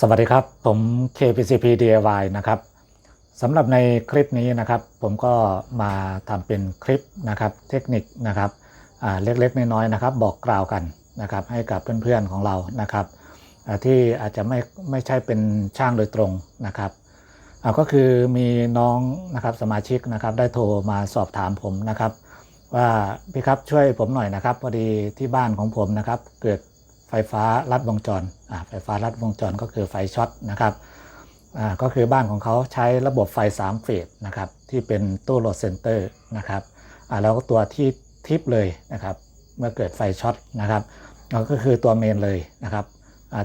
สวัสดีครับ ผม KPCP DIY นะครับสำหรับในคลิปนี้นะครับ ผมก็มาทำเป็นคลิปนะครับ เทคนิคนะครับเล็กๆน้อยๆนะครับ บอกกล่าวกันนะครับ ให้กับเพื่อนๆของเรานะครับที่อาจจะไม่ไม่ใช่เป็นช่างโดยตรงนะครับก็คือมีน้องนะครับสมาชิกนะครับ ได้โทรมาสอบถามผมนะครับ ว่าพี่ครับช่วยผมหน่อยนะครับ พอดีที่บ้านของผมนะครับ เกิด ไฟฟ้าลัดวงจรไฟฟ้าลัดวงจรก็คือไฟช็อตนะครับก็คือบ้านของเขาใช้ระบบไฟ3เฟสนะครับที่เป็นตู้โหลดเซนเตอร์นะครับแล้วก็ตัวที่ทิปเลยนะครับเมื่อเกิดไฟช็อตนะครับก็คือตัวเมนเลยนะครับ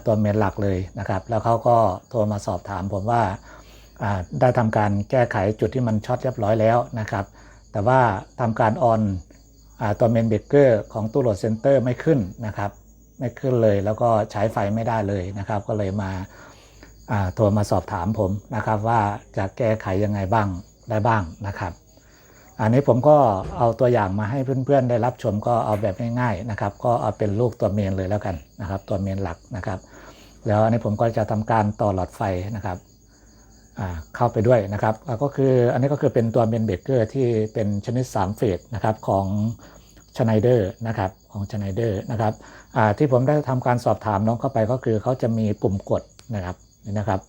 ตัวเมนหลักเลยนะครับ แล้วเขาก็โทรมาสอบถามผมว่าได้ทำการแก้ไขจุดที่มันช็อตเรียบร้อยแล้วนะครับ แต่ว่าทำการออนตัวเมนเบรกเกอร์ของตู้โหลดเซนเตอร์ไม่ขึ้นนะครับ ไม่ขึ้นเลย แล้วก็ใช้ไฟไม่ได้เลยนะครับ ก็เลยมาโทรมาสอบถามผมนะครับ ว่าจะแก้ไขยังไงบ้างได้บ้างนะครับ อันนี้ผมก็เอาตัวอย่างมาให้เพื่อนๆ ได้รับชมก็เอาแบบง่ายๆนะครับ ก็เอาเป็นลูกตัวเมนเลยแล้วกันนะครับ ตัวเมนหลักนะครับ แล้วอันนี้ผมก็จะทำการต่อหลอดไฟนะครับเข้าไปด้วยนะครับ ก็คืออันนี้ก็คือเป็นตัวเมนเบเกอร์ที่เป็นชนิด3เฟสนะครับของ ชไนเดอร์นะครับของชไนเดอร์นะครับที่ผมได้ทำการสอบถามน้องเข้าไปก็คือเขาจะมีปุ่มกดนะครับนี่นะครับ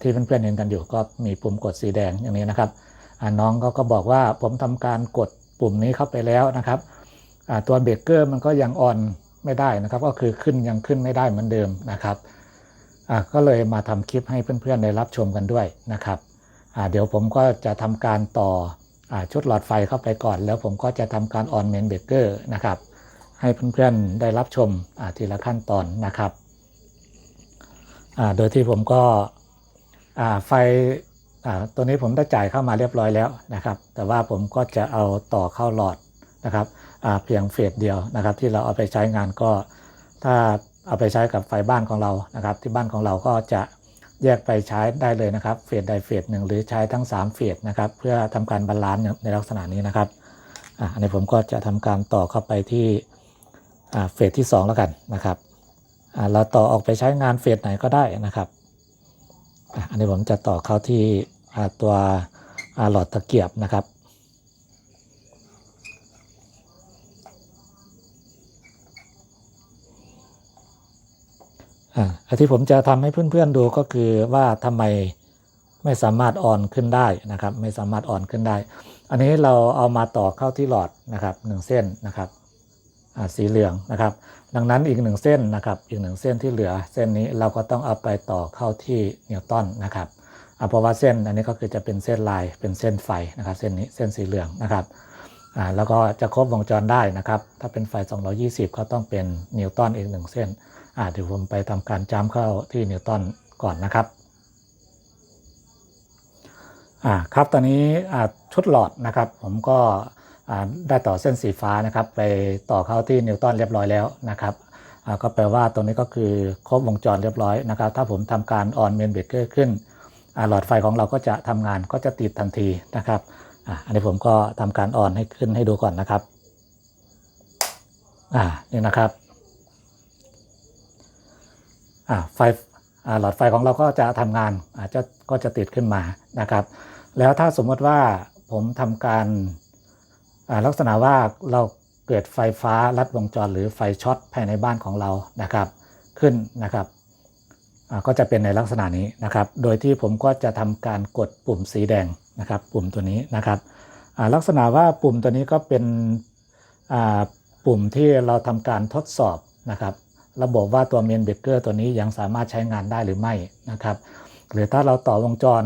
ที่เพื่อนๆเห็นกันอยู่ก็มีปุ่มกดสีแดงอย่างนี้นะครับน้องเขาก็บอกว่าผมทำการกดปุ่มนี้เข้าไปแล้วนะครับตัวเบรกเกอร์มันก็ยังออนไม่ได้นะครับ ก็คือขึ้นยังขึ้นไม่ได้เหมือนเดิมนะครับก็เลยมาทำคลิปให้เพื่อนๆได้รับชมกันด้วยนะครับเดี๋ยวผมก็จะทำการต่อ ชุดหลอดไฟเข้าไปก่อน แล้วผมก็จะทำการออนเมนเบเกอร์นะครับ ให้เพื่อนๆได้รับชมทีละขั้นตอนนะครับ โดยที่ผมก็ไฟตัวนี้ผมได้จ่ายเข้ามาเรียบร้อยแล้วนะครับ แต่ว่าผมก็จะเอาต่อเข้าหลอดนะครับเพียงเฟสเดียวนะครับ ที่เราเอาไปใช้งานก็ถ้าเอาไปใช้กับไฟบ้านของเรานะครับ ที่บ้านของเราก็จะ แยกไปใช้ได้เลยนะครับเฟสใดเฟสหนึ่งหรือใช้ทั้ง 3 เฟสนะครับ เพื่อทำการบาลานซ์ในลักษณะนี้นะครับอะอันนี้ผมก็จะทำการต่อเข้าไปที่อ่าเฟสที่ 2 แล้วกันนะครับอ่าเราต่อออกไปใช้งานเฟสไหนก็ได้นะครับอะอันนี้ผมจะต่อเข้าที่อ่าตัวอ่าหลอดตะเกียบนะครับ อันที่ผมจะทำให้เพื่อนๆดูก็คือว่าทำไมไม่สามารถออนขึ้นได้นะครับ ไม่สามารถออนขึ้นได้ อันนี้เราเอามาต่อเข้าที่หลอดนะครับหนึ่งเส้นนะครับอ่าสีเหลืองนะครับ ดังนั้นอีกหนึ่งเส้นนะครับ อีกหนึ่งเส้นที่เหลือ เส้นนี้เราก็ต้องเอาไปต่อเข้าที่นิวตันนะครับอ่าเพราะว่าเส้นอันนี้ก็คือจะเป็นเส้นลายเป็นเส้นไฟนะครับ เส้นนี้เส้นสีเหลืองนะครับอ่าแล้วก็จะครบวงจรได้นะครับ ถ้าเป็นไฟ 220 ก็ต้องเป็นนิวตันอีกหนึ่งเส้น เดี๋ยวผมไปทำการจ้ำเข้าที่นิวตันก่อนนะครับอ่าครับตอนนี้อ่าชุดหลอดนะครับ ผมก็อ่าได้ต่อเส้นสีฟ้านะครับไปต่อเข้าที่นิวตันเรียบร้อยแล้วนะครับอ่าก็แปลว่าตรงนี้ก็คือครบวงจรเรียบร้อยนะครับ ถ้าผมทำการออนเมนเบรกเกอร์ขึ้นอ่าหลอดไฟของเราก็จะทำงานก็จะติดทันทีนะครับอ่าอันนี้ผมก็ทำการออนให้ขึ้นให้ดูก่อนนะครับอ่านี่นะครับ ไฟอ่าหลอดไฟของเราก็จะทำงานอาจจะก็จะติดขึ้นมานะครับ แล้วถ้าสมมติว่าผมทำการลักษณะว่าเราเกิดไฟฟ้าลัดวงจรหรือไฟช็อตภายในบ้านของเรานะครับขึ้นนะครับก็จะเป็นในลักษณะนี้นะครับ โดยที่ผมก็จะทำการกดปุ่มสีแดงนะครับ ปุ่มตัวนี้นะครับลักษณะว่าปุ่มตัวนี้ก็เป็นปุ่มที่เราทำการทดสอบนะครับ ระบบว่าตัวเมนเบเกอร์ตัวนี้ยังสามารถใช้งานได้หรือไม่นะครับ หรือถ้าเราต่อวงจร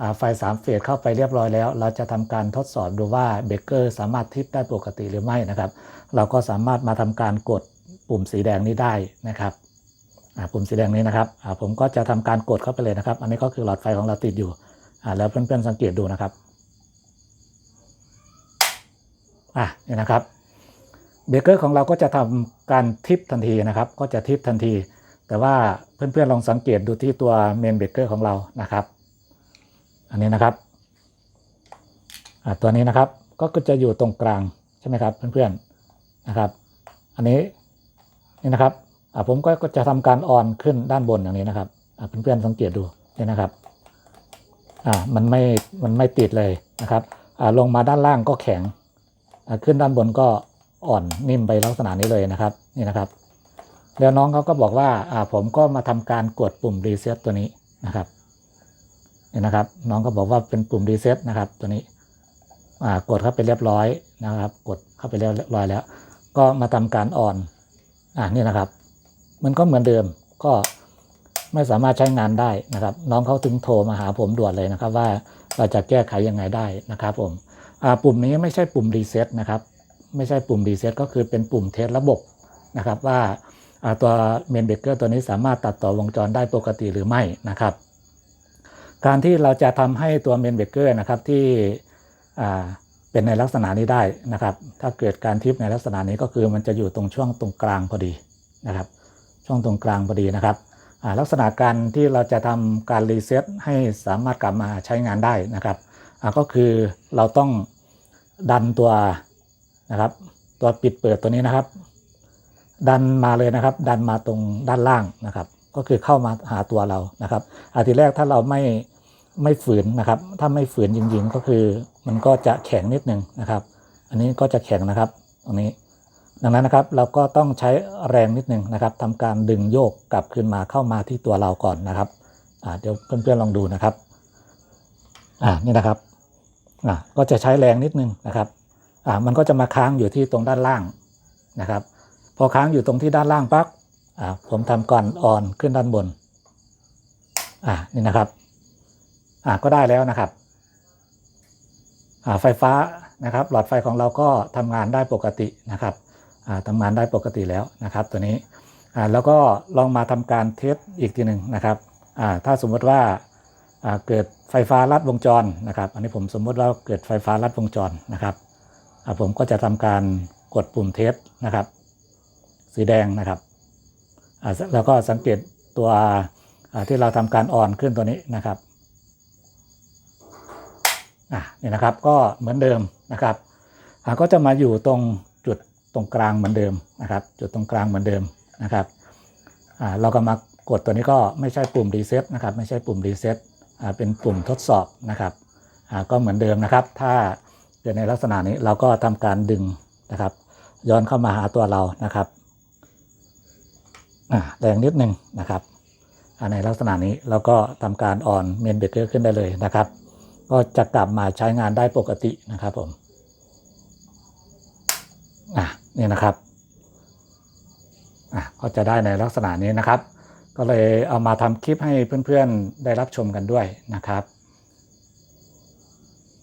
อ่าไฟ3เฟสเข้าไปเรียบร้อยแล้ว เราจะทำการทดสอบดูว่าเบเกอร์สามารถทิปได้ปกติหรือไม่นะครับ เราก็สามารถมาทำการกดปุ่มสีแดงนี้ได้นะครับปุ่มสีแดงนี้นะครับผมก็จะทำการกดเข้าไปเลยนะครับ อันนี้ก็คือหลอดไฟของเราติดอยู่แล้วเพื่อนๆสังเกตดูนะครับอะนี่นะครับ เบเกอร์ของเราก็จะทำการทิปทันทีนะครับ ก็จะทิปทันที แต่ว่าเพื่อนๆลองสังเกตดูที่ตัวเมนเบเกอร์ของเรานะครับ อันนี้นะครับอ่าตัวนี้นะครับก็จะอยู่ตรงกลางใช่ไหมครับเพื่อนๆนะครับ อันนี้นี่นะครับอ่าผมก็จะทำการออนขึ้นด้านบนอย่างนี้นะครับอ่าเพื่อนๆสังเกตดูเนี่ยนะครับอ่ามันไม่มันไม่ติดเลยนะครับอ่าลงมาด้านล่างก็แข็งอ่าขึ้นด้านบนก็ อ่อนนิ่มไปลักษณะนี้เลยนะครับนี่นะครับ แล้วน้องเขาก็บอกว่าอ่าผมก็มาทำการกดปุ่มรีเซ็ตตัวนี้นะครับนี่นะครับ น้องก็บอกว่าเป็นปุ่มรีเซ็ตนะครับ ตัวนี้อ่ากดเข้าไปเรียบร้อยนะครับ กดเข้าไปเรียบร้อยแล้ว ก็มาทำการอ่อนอ่านี่นะครับ มันก็เหมือนเดิมก็ไม่สามารถใช้งานได้นะครับ น้องเขาถึงโทรมาหาผมด่วนเลยนะครับ ว่าเราจะแก้ไขยังไงได้นะครับผมปุ่มนี้ไม่ใช่ปุ่มรีเซ็ตนะครับ ไม่ใช่ปุ่มรีเซ็ตก็คือเป็นปุ่มเทสระบบนะครับว่าตัวเมนเบเกอร์ตัวนี้สามารถตัดต่อวงจรได้ปกติหรือไม่นะครับ การที่เราจะทำให้ตัวเมนเบเกอร์นะครับที่เป็นในลักษณะนี้ได้นะครับ ถ้าเกิดการทิปในลักษณะนี้ก็คือมันจะอยู่ตรงช่วงตรงกลางพอดีนะครับ ช่วงตรงกลางพอดีนะครับลักษณะการที่เราจะทำการรีเซ็ตให้สามารถกลับมาใช้งานได้นะครับก็คือเราต้องดันตัว นะครับ ตัวปิดเปิดตัวนี้นะครับ ดันมาเลยนะครับ ดันมาตรงด้านล่างนะครับ ก็คือเข้ามาหาตัวเรานะครับอาทีแรกถ้าเราไม่ไม่ฝืนนะครับ ถ้าไม่ฝืนจริงๆก็คือ มันก็จะแข็งนิดนึงนะครับ อันนี้ก็จะแข็งนะครับ ตรงนี้ ดังนั้นนะครับเราก็ต้องใช้แรงนิดนึงนะครับทำการดึงโยกกลับคืนมาเข้ามาที่ตัวเราก่อนนะครับเดี๋ยวเพื่อนๆลองดูนะครับอ่านี่นะครับอ่าก็จะใช้แรงนิดนึงนะครับ อ่ามันก็จะมาค้างอยู่ที่ตรงด้านล่างนะครับ พอค้างอยู่ตรงที่ด้านล่างปั๊บอ่าผมทำก่อนอ่อนขึ้นด้านบนอ่านี่นะครับอ่าก็ได้แล้วนะครับอ่าไฟฟ้านะครับ หลอดไฟของเราก็ทำงานได้ปกตินะครับอ่าทำงานได้ปกติแล้วนะครับ ตัวนี้อ่าแล้วก็ลองมาทำการเทสอีกทีหนึ่งนะครับอ่าถ้าสมมติว่าอ่าเกิดไฟฟ้าลัดวงจรนะครับ อันนี้ผมสมมติว่าเกิดไฟฟ้าลัดวงจรนะครับ ผมก็จะทำการกดปุ่มเทสนะครับ สีแดงนะครับแล้วก็สังเกตตัวที่เราทำการออนขึ้นตัวนี้นะครับนี่นะครับก็เหมือนเดิมนะครับก็จะมาอยู่ตรงจุดตรงกลางเหมือนเดิมนะครับ จุดตรงกลางเหมือนเดิมนะครับเราก็มากดตัวนี้ก็ไม่ใช่ปุ่มรีเซ็ตนะครับ ไม่ใช่ปุ่มรีเซ็ตเป็นปุ่มทดสอบนะครับก็เหมือนเดิมนะครับ ถ้า เกิดในลักษณะนี้เราก็ทำการดึงนะครับ ย้อนเข้ามาหาตัวเรานะครับแรงนิดนึงนะครับในลักษณะนี้เราก็ทำการอ่อนเมนเบเกอร์ขึ้นได้เลยนะครับ ก็จะกลับมาใช้งานได้ปกตินะครับผมอะนี่นะครับอะก็จะได้ในลักษณะนี้นะครับ ก็เลยเอามาทำคลิปให้เพื่อนๆได้รับชมกันด้วยนะครับ